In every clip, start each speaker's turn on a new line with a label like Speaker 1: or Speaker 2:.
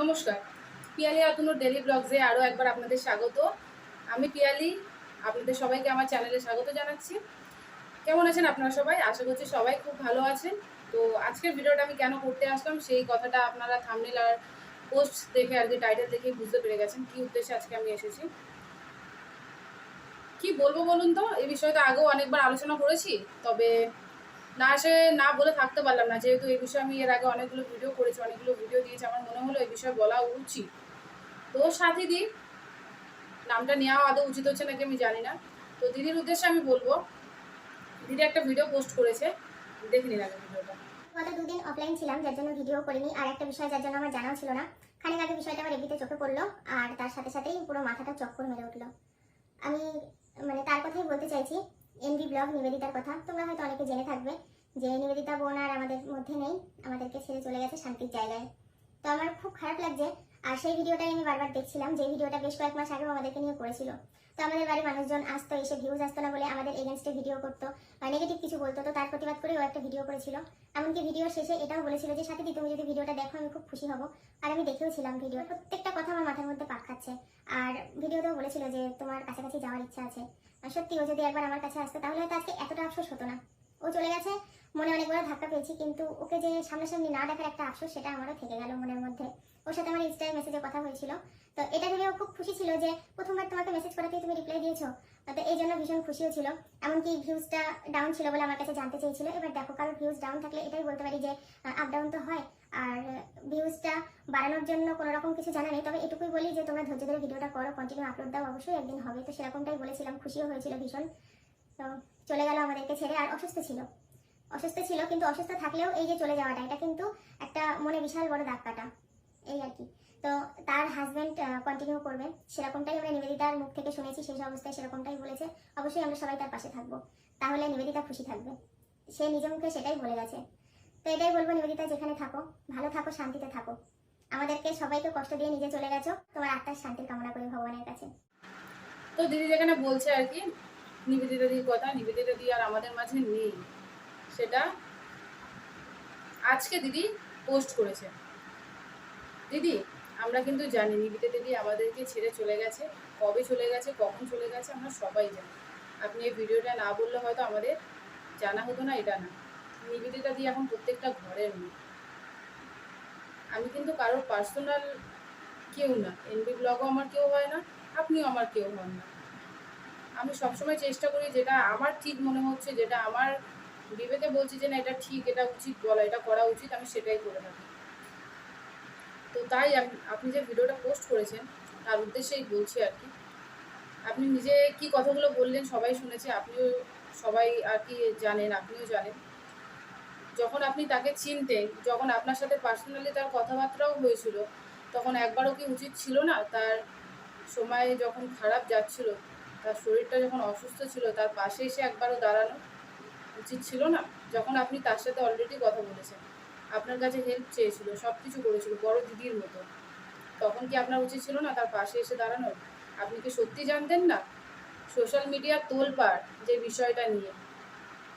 Speaker 1: নমস্কার। পিয়ালি আতুনোর ডেলি ব্লগসে আরও একবার আপনাদের স্বাগত। আমি পিয়ালি, আপনাদের সবাইকে আমার চ্যানেলে স্বাগত জানাচ্ছি। কেমন আছেন আপনারা সবাই? আশা করছি সবাই খুব ভালো আছেন। তো আজকের ভিডিওটা আমি কেন করতে আসলাম, সেই কথাটা আপনারা থামনেল আর পোস্ট দেখে আর কি টাইটেল দেখে বুঝতে পেরে গেছেন কী উদ্দেশ্যে আজকে আমি এসেছি। কি বলব বলুন তো? এই বিষয়টা আগেও অনেকবার আলোচনা করেছি, তবে না এসে না বলে থাকতে পারলাম না। যেহেতু এই বিষয়ে আমি এর আগে অনেকগুলো ভিডিও করেছি, অনেকগুলো ভিডিও দিয়েছি, আমার মনে হলো এই বিষয়ে বলা উচিত। তো সাথী দি, নামটা নেওয়া আদৌ উচিত হচ্ছে নাকি আমি জানি না। তো দিদির উদ্দেশ্যে আমি বলব, দিদি একটা ভিডিও পোস্ট করেছে, দেখে নিন আগে ভিডিওটা
Speaker 2: গত দুদিন অফলাইন ছিলাম, যার জন্য ভিডিও করিনি। আর একটা বিষয় যার জন্য আমার জানাও ছিল না। খানিক আগে বিষয়টা আমার এমনিতে চোখে পড়ল, আর তার সাথে সাথেই পুরো মাথাটা চক্কর মেরে উঠল। আমি মানে তার কথাই বলতে চাইছি এনভি ব্লগ নিবেদিতার কথা। তোমরা হয়তো অনেকে জেনে থাকবে যে নিবেদিতা বোন আর আমাদের মধ্যে নেই। আমাদেরকে ছেড়ে চলে গেছে শান্তির জায়গায়। তো আমার খুব খারাপ লাগছে আর সেই ভিডিওটাই আমি বারবার দেখছিলাম, যে ভিডিওটা বেশ কয়েক মাস আগেও আমাদেরকে নিয়ে করেছিল। তো আমাদের বাড়ির মানুষজন আসতো, এসে ভিউজ আসতো না বলে আমাদের এগেনস্টে ভিডিও করতো বা নেগেটিভ কিছু বলতো, তো তার প্রতিবাদ করে ও একটা ভিডিও করেছিল। এমনকি ভিডিও শেষে এটাও বলেছিল যে সাথে তুমি যদি ভিডিওটা দেখো, আমি খুব খুশি হব। আর আমি দেখেও ছিলাম ভিডিও প্রত্যেকটা কথা আমার মাথার মধ্যে পাক খাচ্ছে আর ভিডিওতেও বলেছিল যে, তোমার কাছাকাছি যাওয়ার ইচ্ছা আছে। আর সত্যি, ও যদি একবার আমার কাছে আসতো, তাহলে হয়তো আজকে এতটা আফসোস হতো না। ও চলে গেছে মনে অনেক বড় ধাক্কা পেয়েছি, কিন্তু ওকে যে সামনাসামনি না দেখার একটা আফসোস, সেটা আমারও থেকে গেল মনের মধ্যে। ওর সাথে আমার ইনস্টায় মেসেজে কথা হয়েছিল। তো এটা ভেবে ও খুব খুশি ছিল যে, প্রথমবার তোমাকে মেসেজ করাতেই তুমি রিপ্লাই দিয়েছ? তো এই জন্য ভীষণ খুশিও ছিল। এমনকি ভিউজটা ডাউন ছিল বলে আমার কাছে জানতে চেয়েছিল। এবার দেখো, কারোর ভিউজ ডাউন থাকলে এটাই বলতে পারি যে আপ ডাউন তো হয়। আর ভিউজটা বাড়ানোর জন্য কোনো রকম কিছু জানা নেই। তবে এটুকুই বলি যে, তোমরা ধৈর্য ধরে ভিডিওটা করো কন্টিনিউ আপলোড দাও, অবশ্যই একদিন হবে। তো সেরকমটাই বলেছিলাম, খুশিও হয়েছিল ভীষণ। তো চলে গেল আমাদেরকে ছেড়ে, আর অসুস্থ ছিল। অসুস্থ ছিল, কিন্তু অসুস্থ থাকলেও এই যে চলে যাওয়াটা, এটা কিন্তু একটা মনে বিশাল বড় দাগ কাটা, এই আর কি। তো তার হাজব্যান্ড কন্টিনিউ করবে। সেরকমটাই আমরা নিবেদিতার মুখ থেকে শুনেছি সেই অবস্থায় সেরকমটাই বলেছে। অবশ্যই আমরা সবাই তার পাশে থাকব। তাহলে নিবেদিতা খুশি থাকবে। সে নিজ মুখে সেটাই বলে গেছে। তো এটাই বলব, নিবেদিতা, যেখানে থাকো, ভালো থাকো, শান্তিতে থাকো। আমাদেরকে সবাইকে কষ্ট দিয়ে নিজে চলে গেছো, তোমার আত্মার শান্তির কামনা করি ভগবানের কাছে।
Speaker 1: তো দিদি যেখানে বলছে আর কি, নিবেদিতা দিদির কথা, নিবেদিতা দি আর আমাদের মাঝে নেই। সেটা আজকে দিদি পোস্ট করেছে। দিদি, আমরা কিন্তু জানি নিবেদিতা দিদি আমাদেরকে ছেড়ে চলে গেছে। কবে চলে গেছে, কখন চলে গেছে, আমরা সবাই জানি। আপনি এই ভিডিওটা না বললে হয়তো আমাদের জানা হতো না, এটা না। নিবেদিতা দি এখন প্রত্যেকটা ঘরের মেয়ে। আমি কিন্তু কারোর পার্সোনাল কেউ না। এনবি ব্লগও আমার কেউ হয় না, আপনিও আমার কেউ হন না। আমি সবসময় চেষ্টা করি যেটা আমার ঠিক মনে হচ্ছে, যেটা আমার বিবেকে বলছি যে না, এটা ঠিক, এটা উচিত বলা, এটা করা উচিত, আমি সেটাই করে থাকি। তো তাই আপনি যে ভিডিওটা পোস্ট করেছেন, তার উদ্দেশ্যেই বলছি আর কি। আপনি নিজে কি কথাগুলো বললেন, সবাই শুনেছে, আপনিও সবাই আর কি জানেন, আপনিও জানেন। যখন আপনি তাকে চিনতেন, যখন আপনার সাথে পার্সোনালি তার কথাবার্তাও হয়েছিল, তখন একবারও কি উচিত ছিল না, তার সময় যখন খারাপ যাচ্ছিল, তার শরীরটা যখন অসুস্থ ছিল, তার পাশে এসে একবারও দাঁড়ানো? উচিত ছিল না? যখন আপনি তার সাথে অলরেডি কথা বলেছেন। আপনার কাছে হেল্প চেয়েছিল সব কিছু করেছিল, বড় দিদির মতো। তখন কি আপনার উচিত ছিল না তার পাশে এসে দাঁড়ানোর? আপনি কি সত্যি জানতেন না? সোশ্যাল মিডিয়ার তোলপাড় যে বিষয়টা নিয়ে।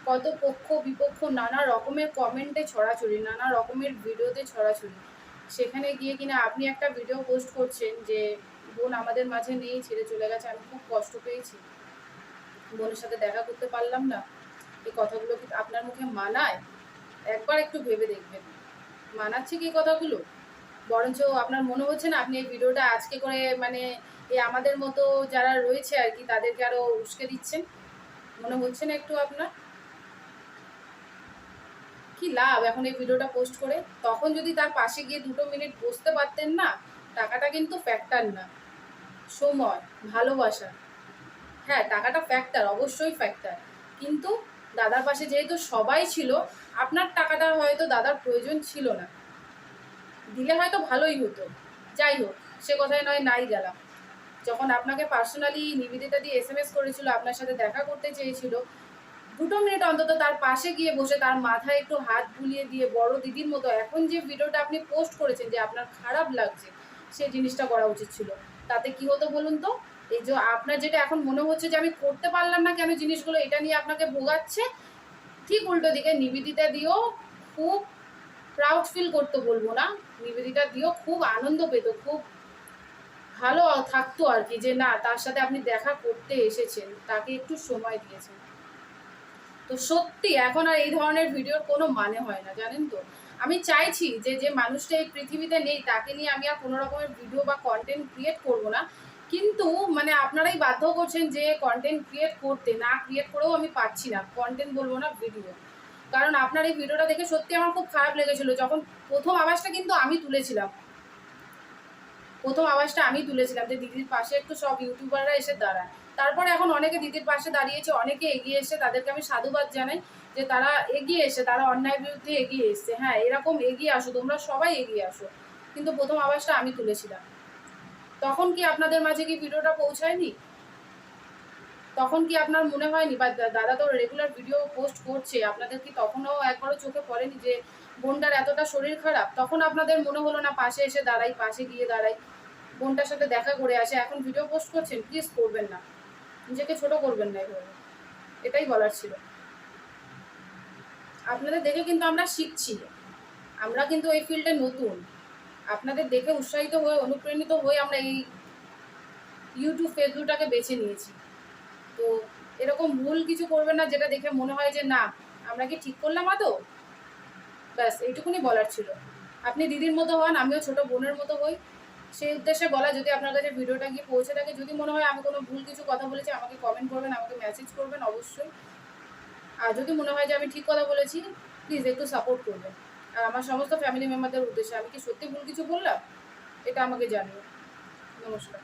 Speaker 1: কত পক্ষ বিপক্ষ নানা রকমের কমেন্টে ছড়াছড়ি, নানা রকমের ভিডিওতে ছড়াছড়ি। সেখানে গিয়ে কিনা আপনি একটা ভিডিও পোস্ট করছেন যে, বোন আমাদের মাঝে নেই, ছেড়ে চলে গেছে, আমি খুব কষ্ট পেয়েছি। বোনের সাথে দেখা করতে পারলাম না। এই কথাগুলো কি আপনার মুখে মানায়? একবার একটু ভেবে দেখবেন। মানাচ্ছে কি কথাগুলো? বরঞ্চ আপনার মনে হচ্ছে না আপনি এই ভিডিওটা আজকে করে মানে এই আমাদের মতো যারা রয়েছে আর কি, তাদেরকে আরও উস্কে দিচ্ছেন? মনে হচ্ছে না একটু আপনার? কি লাভ এখন এই ভিডিওটা পোস্ট করে? তখন যদি তার পাশে গিয়ে দুটো মিনিট বসতে পারতেন না, টাকাটা কিন্তু ফ্যাক্টর না। সময়, ভালোবাসা। হ্যাঁ টাকাটা ফ্যাক্টর অবশ্যই ফ্যাক্টর কিন্তু দাদার পাশে যেহেতু সবাই ছিল, আপনার টাকাটা হয়তো দাদার প্রয়োজন ছিল না। দিলে হয়তো ভালোই হতো। যাই হোক, সে কথায় নয়, নাই গেলাম। যখন আপনাকে পার্সোনালি নিবেদিতা দিয়ে এস এম এস করেছিল, আপনার সাথে দেখা করতে চেয়েছিল, দুটো মিনিট অন্তত তার পাশে গিয়ে বসে তার মাথায় একটু হাত বুলিয়ে দিয়ে, বড় দিদির মতো, এখন যে ভিডিওটা আপনি পোস্ট করেছেন, যে আপনার খারাপ লাগছে সেই জিনিসটা করা উচিত ছিল। তাতে কি হতো বলুন তো? এই যে আপনার যেটা এখন মনে হচ্ছে যে আমি করতে পারলাম না কেন জিনিসগুলো, এটা নিয়ে আপনাকে ভোগাচ্ছে, ঠিক উল্টো দিকে নিবেদিতা দিয়েও খুব প্রাউড ফিল করতে বলব না। নিবেদিতা দিও খুব আনন্দ পেত, খুব ভালো থাকতো আর কি যে না, তার সাথে আপনি দেখা করতে এসেছেন, তাকে একটু সময় দিয়েছেন। তো সত্যি এখন আর এই ধরনের ভিডিওর কোনো মানে হয় না, জানেন তো? আমি চাইছি যে যে মানুষটা এই পৃথিবীতে নেই, তাকে নিয়ে আমি আর কোনো রকমের ভিডিও বা কন্টেন্ট ক্রিয়েট করব না। কিন্তু মানে আপনারাই বাধ্য করছেন যে কন্টেন্ট ক্রিয়েট করতে, না ক্রিয়েট করেও আমি পাচ্ছি না। কন্টেন্ট বলব না ভিডিও কারণ আপনার এই ভিডিওটা দেখে সত্যি আমার খুব খারাপ লেগেছিল। যখন প্রথম আওয়াজটা কিন্তু আমি তুলেছিলাম। প্রথম আওয়াজটা আমি তুলেছিলাম যে দিদির পাশে একটু সব ইউটিউবাররা এসে দাঁড়ায়। তারপরে এখন অনেকে দিদির পাশে দাঁড়িয়েছে, অনেকে এগিয়ে এসে তাদেরকে আমি সাধুবাদ জানাই যে তারা এগিয়ে এসে, তারা অন্যায় বিরুদ্ধে এগিয়ে এসছে। হ্যাঁ এরকম এগিয়ে আসো, তোমরা সবাই এগিয়ে আসো। কিন্তু প্রথম আওয়াজটা আমি তুলেছিলাম। তখন কি আপনাদের মাঝে কি ভিডিওটা পৌঁছায়নি? তখন কি আপনার মনে হয়নি? বা দাদা তো রেগুলার ভিডিও পোস্ট করছে, আপনাদের কি তখনও একবারও চোখে পড়েনি যে বোনটার এতটা শরীর খারাপ? তখন আপনাদের মনে হলো না পাশে এসে দাঁড়াই, পাশে গিয়ে দাঁড়াই, বোনটার সাথে দেখা করে আসে, এখন ভিডিও পোস্ট করছেন? প্লিজ করবেন না। নিজেকে ছোট করবেন না এভাবে। এটাই বলার ছিল। আপনাদের দেখে কিন্তু আমরা শিখছি। আমরা কিন্তু এই ফিল্ডে নতুন। আপনাদের দেখে উৎসাহিত হয়ে, অনুপ্রাণিত হয়ে আমরা এই ইউটিউব ফেসবুকটাকে বেছে নিয়েছি। তো এরকম ভুল কিছু করবেন না, যেটা দেখে মনে হয় যে না, আমরা কি ঠিক করলাম আদৌ? ব্যাস, এইটুকুনি বলার ছিল। আপনি দিদির মতো হন, আমিও ছোট বোনের মতো হই। সেই উদ্দেশ্যে বলা, যদি আপনার কাছে ভিডিওটা গিয়ে পৌঁছে থাকে, যদি মনে হয় আমি কোনো ভুল কিছু কথা বলেছি, আমাকে কমেন্ট করবেন, আমাকে মেসেজ করবেন, অবশ্যই। আর যদি মনে হয় যে আমি ঠিক কথা বলেছি প্লিজ একটু সাপোর্ট করবেন। আমার সমস্ত ফ্যামিলি মেম্বারদের উদ্দেশ্যে আমি কি সত্যি ভুল কিছু বললাম? এটা আমাকে জানিও। নমস্কার।